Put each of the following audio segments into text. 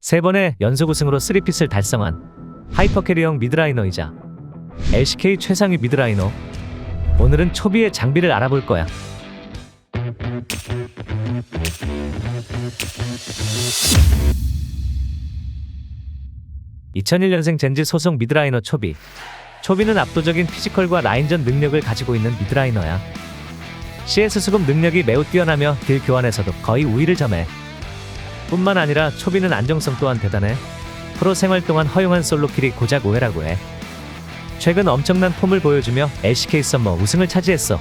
세 번의 연속 우승으로 3핏을 달성한 하이퍼 캐리형 미드라이너이자 LCK 최상위 미드라이너. 오늘은 초비의 장비를 알아볼 거야. 2001년생 젠지 소속 미드라이너 초비. 초비는 압도적인 피지컬과 라인전 능력을 가지고 있는 미드라이너야. CS 수급 능력이 매우 뛰어나며 딜 교환에서도 거의 우위를 점해. 뿐만 아니라 초비는 안정성 또한 대단해. 프로 생활 동안 허용한 솔로킬이 고작 5회라고 해. 최근 엄청난 폼을 보여주며 LCK 썸머 우승을 차지했어.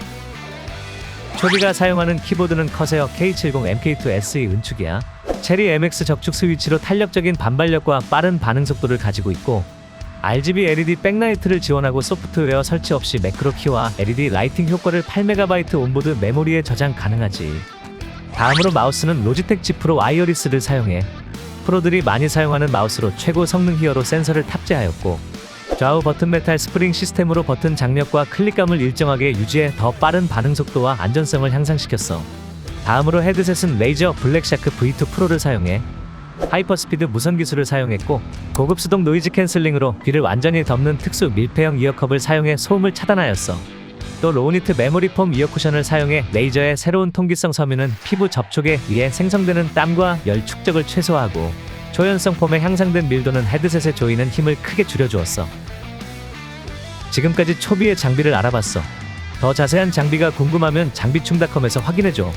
초비가 사용하는 키보드는 커세어 K70 MK2 SE 은축이야. 체리 MX 적축 스위치로 탄력적인 반발력과 빠른 반응 속도를 가지고 있고 RGB LED 백라이트를 지원하고 소프트웨어 설치 없이 매크로 키와 LED 라이팅 효과를 8MB 온보드 메모리에 저장 가능하지. 다음으로 마우스는 로지텍 G 프로 와이어리스를 사용해 프로들이 많이 사용하는 마우스로 최고 성능 히어로 센서를 탑재하였고 좌우 버튼 메탈 스프링 시스템으로 버튼 장력과 클릭감을 일정하게 유지해 더 빠른 반응 속도와 안전성을 향상시켰어. 다음으로 헤드셋은 레이저 블랙샤크 V2 프로를 사용해 하이퍼스피드 무선 기술을 사용했고 고급 수동 노이즈 캔슬링으로 귀를 완전히 덮는 특수 밀폐형 이어컵을 사용해 소음을 차단하였어. 또 로우니트 메모리 폼 이어 쿠션을 사용해 레이저의 새로운 통기성 섬유는 피부 접촉에 의해 생성되는 땀과 열 축적을 최소화하고 초연성 폼에 향상된 밀도는 헤드셋에 조이는 힘을 크게 줄여주었어. 지금까지 초비의 장비를 알아봤어. 더 자세한 장비가 궁금하면 장비충닷컴에서 확인해줘.